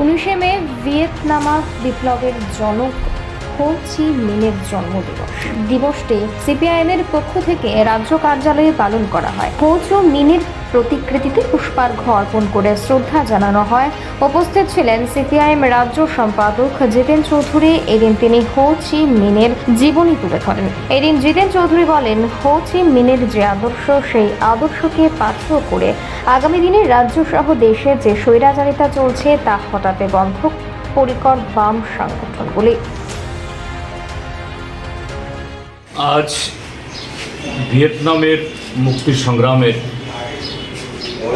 উনিশে মে ভিয়েতনামা বিপ্লবের জনক হো চি মিনের জন্মদিবস। দিবসটি সিপিআইএমের পক্ষ থেকে রাজ্য কার্যালয়ে পালন করা হয়। হো চু মিনের প্রতিকৃতিতে পুষ্পার্ঘ অর্পণ করে শ্রদ্ধা জানানো হয়। উপস্থিত ছিলেন সিপিআইএম রাজ্য সম্পাদক জিতেন চৌধুরী। এদিন তিনি হো চি মিনের জীবনী তুলে ধরেন। এদিন জিতেন চৌধুরী বলেন, হো চি মিনের যে আদর্শ, সেই আদর্শকে পাথেয় করে আগামী দিনে রাজ্য সহ দেশে যে স্বৈরাচারিতা চলছে, তা হটাতে বন্ধ পরিকর বাম সংগঠনগুলি। আজ ভিয়েতনামের মুক্তি সংগ্রামের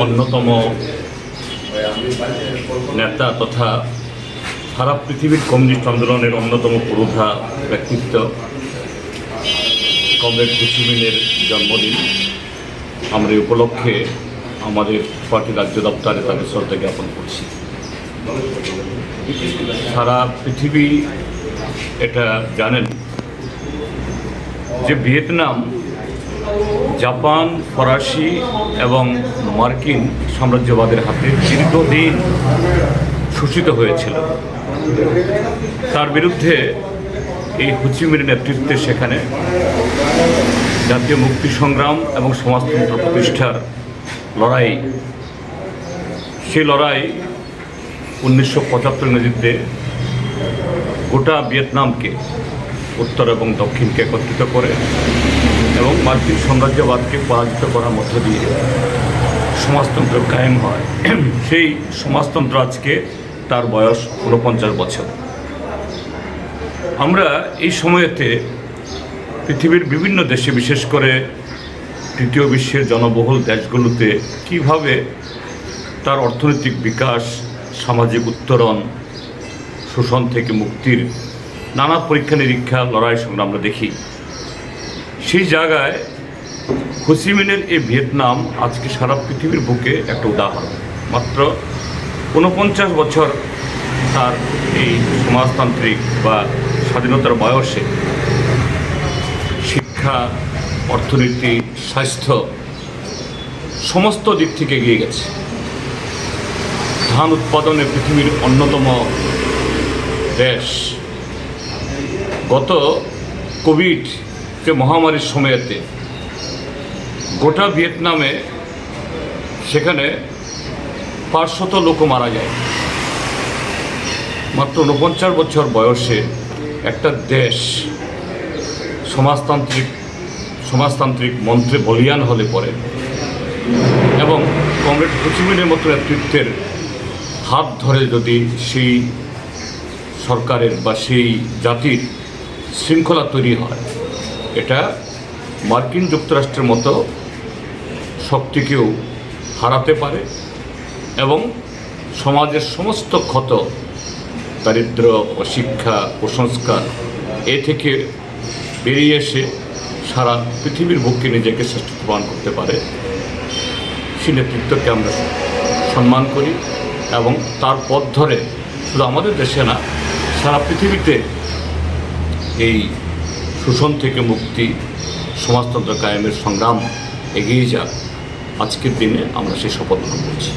অন্যতম নেতা তথা সারা পৃথিবীর কমিউনিস্ট আন্দোলনের অন্যতম পুরোধা ব্যক্তিত্ব কমরেড কুচিমিনের জন্মদিন। আমরা এই উপলক্ষে আমাদের পার্টি রাজ্য দপ্তরে তাদের শ্রদ্ধা জ্ঞাপন করছি। সারা পৃথিবী এটা জানেন। যে ভিয়েতনাম, জাপান, ফরাসি এবং মার্কিন সাম্রাজ্যবাদের হাতে দীর্ঘদিন শোষিত হয়েছিল। তার বিরুদ্ধে এই হুচিমির নেতৃত্বে সেখানে জাতীয় মুক্তি সংগ্রাম এবং সমাজতন্ত্র প্রতিষ্ঠার লড়াই সেই লড়াই উনিশশো পঁচাত্তর ইংরেজিতে গোটা ভিয়েতনামকে উত্তর এবং দক্ষিণকে একত্রিত করে এবং মার্কিন সাম্রাজ্যবাদকে পরাজিত করার মধ্য দিয়ে সমাজতন্ত্র কায়েম হয়। সেই সমাজতন্ত্র আজকে তার বয়স ঊনপঞ্চাশ বছর। আমরা এই সময়েতে পৃথিবীর বিভিন্ন দেশে, বিশেষ করে তৃতীয় বিশ্বের জনবহুল দেশগুলোতে কীভাবে তার অর্থনৈতিক বিকাশ, সামাজিক উত্তরণ, শোষণ থেকে মুক্তির নানা পরীক্ষা নিরীক্ষা লড়াই সংগ্রাম আমরা দেখি। সেই জায়গায় হুসিমিনের এই ভিয়েতনাম আজকে সারা পৃথিবীর বুকে একটা উদাহরণ। মাত্র ঊনপঞ্চাশ বছর তার এই সমাজতান্ত্রিক বা স্বাধীনতার বয়সে শিক্ষা, অর্থনীতি, স্বাস্থ্য সমস্ত দিক থেকে এগিয়ে গেছে। ধান উৎপাদনে পৃথিবীর অন্যতম দেশ। গত কোভিড যে মহামারীর সময়তে গোটা ভিয়েতনামে সেখানে পাঁচশত লোক মারা যায়। মাত্র ঊনপঞ্চাশ বছর বয়সে একটা দেশ সমাজতান্ত্রিক সমাজতান্ত্রিক মন্ত্রে বলিয়ান হলে পরে এবং কমরেড হুচিমিনের মতো নেতৃত্বের হাত ধরে যদি সেই সরকারের বা সেই জাতির শৃঙ্খলা তৈরি হয়। এটা মার্কিন যুক্তরাষ্ট্রের মতো শক্তিকেও হারাতে পারে এবং সমাজের সমস্ত ক্ষত, দারিদ্র, অশিক্ষা, কুসংস্কার, এ থেকে বেরিয়ে এসে সারা পৃথিবীর বুকে নিজেকে শ্রেষ্ঠবান করতে পারে। সেই নেতৃত্বকে আমরা সম্মান করি এবং তার পথ ধরে শুধু আমাদের দেশে না, সারা পৃথিবীতে এই শোষণ থেকে মুক্তি, সমাজতন্ত্র কায়েমের সংগ্রাম এগিয়ে যাক। আজকের দিনে আমরা সেই শপথ গ্রহণ করছি।